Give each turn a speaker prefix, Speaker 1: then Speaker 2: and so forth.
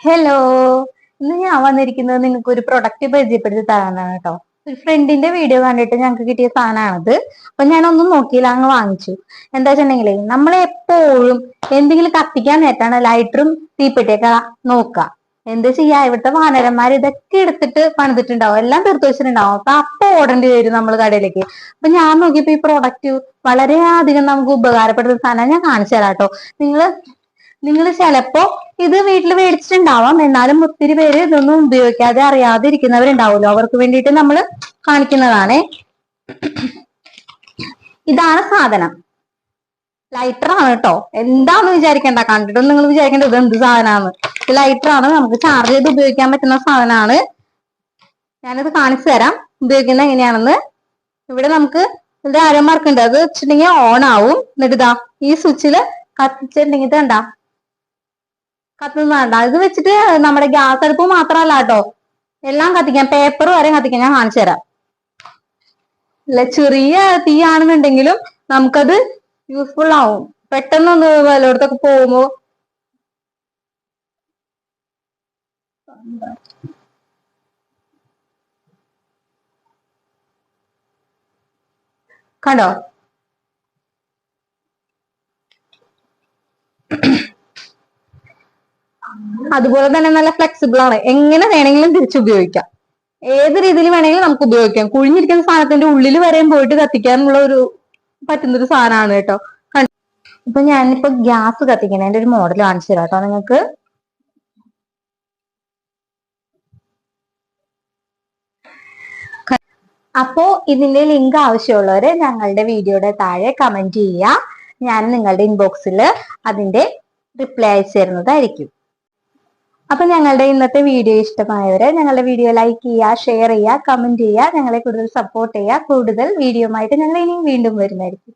Speaker 1: Hello ഇന്ന് ഞാൻ വന്നിരിക്കുന്നത് നിങ്ങൾക്ക് ഒരു പ്രൊഡക്റ്റ് പരിചയപ്പെടുത്തി തരാനാണ് കേട്ടോ. ഒരു ഫ്രണ്ടിന്റെ വീഡിയോ കണ്ടിട്ട് ഞങ്ങൾക്ക് കിട്ടിയ സാധനമാണിത്. അപ്പൊ ഞാനൊന്നും നോക്കിയില്ല അങ്ങ് വാങ്ങിച്ചു. എന്താ വെച്ചിട്ടുണ്ടെങ്കിലേ നമ്മൾ എപ്പോഴും എന്തെങ്കിലും കത്തിക്കാൻ നേരത്താണ് ലൈറ്ററും തീപ്പെട്ടിയൊക്കെ നോക്കുക. എന്താ ചെയ്യാ ഇവിടുത്തെ വാനരന്മാർ ഇതൊക്കെ എടുത്തിട്ട് പണിതിട്ടുണ്ടാവും. എല്ലാം തീർത്തു വെച്ചിട്ടുണ്ടാവും. അപ്പൊ അപ്പൊ ഓടേണ്ടി വരും നമ്മൾ കടയിലേക്ക്. അപ്പൊ ഞാൻ നോക്കിയപ്പോ ഈ പ്രോഡക്റ്റ് വളരെയധികം നമുക്ക് ഉപകാരപ്പെടുന്ന സാധനം ഞാൻ കാണിച്ചു തരാം കേട്ടോ. നിങ്ങൾ നിങ്ങൾ ചിലപ്പോ ഇത് വീട്ടിൽ മേടിച്ചിട്ടുണ്ടാവാം. എന്നാലും ഒത്തിരി പേര് ഇതൊന്നും ഉപയോഗിക്കാതെ അറിയാതെ ഇരിക്കുന്നവരുണ്ടാവുമല്ലോ അവർക്ക് വേണ്ടിയിട്ട് നമ്മൾ കാണിക്കുന്നതാണേ. ഇതാണ് സാധനം. ലൈറ്റർ ആണ് കേട്ടോ. എന്താന്ന് വിചാരിക്കണ്ട. കണ്ടിട്ടൊന്നും നിങ്ങൾ വിചാരിക്കേണ്ട ഇത് എന്ത് സാധനമാണ് ഇത് ലൈറ്റർ ആണ്. നമുക്ക് ചാർജ് ചെയ്ത് ഉപയോഗിക്കാൻ പറ്റുന്ന സാധനമാണ് ഞാനിത് കാണിച്ചു തരാം. ഉപയോഗിക്കുന്നത് എങ്ങനെയാണെന്ന്. ഇവിടെ നമുക്ക് ഇതിന്റെ അരമാർക്കുണ്ട് അത് വെച്ചിട്ടുണ്ടെങ്കിൽ ഓൺ ആവും. എന്നിട്ട് ഈ സ്വിച്ചിൽ കത്തിച്ചിട്ടുണ്ടെങ്കിൽ ഇത് കണ്ടാ കത്തുന്നതാണ്ട ഇത് വെച്ചിട്ട് നമ്മുടെ ഗ്യാസ് അടുപ്പ് മാത്രമല്ല കേട്ടോ. എല്ലാം കത്തിക്കാം. പേപ്പർ വരെ കത്തിക്കാം. ഞാൻ കാണിച്ചു തരാം. അല്ല ചെറിയ തീയാണെന്നുണ്ടെങ്കിലും നമുക്കത് യൂസ്ഫുൾ ആവും. പെട്ടെന്നൊന്ന് വല്ലയിടത്തൊക്കെ പോകുമ്പോ. കണ്ടോ? അതുപോലെ തന്നെ നല്ല ഫ്ലെക്സിബിൾ ആണ്. എങ്ങനെ വേണമെങ്കിലും തിരിച്ചു ഉപയോഗിക്കാം. ഏത് രീതിയിൽ വേണമെങ്കിലും നമുക്ക് ഉപയോഗിക്കാം. കുഴിഞ്ഞിരിക്കുന്ന സാധനത്തിന്റെ ഉള്ളിൽ വരെയും പോയിട്ട് കത്തിക്കാനുള്ള ഒരു പറ്റുന്ന ഒരു സാധനമാണ് കേട്ടോ? ഇപ്പൊ ഞാനിപ്പോ ഗ്യാസ് കത്തിക്കുന്നതിന്റെ ഒരു മോഡൽ കാണിച്ചു തരാം കേട്ടോ നിങ്ങൾക്ക്. അപ്പോ ഇതിന്റെ ലിങ്ക് ആവശ്യമുള്ളവര് ഞങ്ങളുടെ വീഡിയോയുടെ താഴെ കമന്റ് ചെയ്യുക ഞാൻ നിങ്ങളുടെ ഇൻബോക്സിൽ അതിന്റെ റിപ്ലൈ അയച്ചു തരുന്നതായിരിക്കും. അപ്പൊ ഞങ്ങളുടെ ഇന്നത്തെ വീഡിയോ ഇഷ്ടമായവരെ ഞങ്ങളുടെ വീഡിയോ ലൈക്ക് ചെയ്യുക ഷെയർ ചെയ്യുക കമന്റ് ചെയ്യുക ഞങ്ങളെ കൂടുതൽ സപ്പോർട്ട് ചെയ്യുക. കൂടുതൽ വീഡിയോ ആയിട്ട് ഞങ്ങൾ ഇനിയും വീണ്ടും വരുന്നതായിരിക്കും.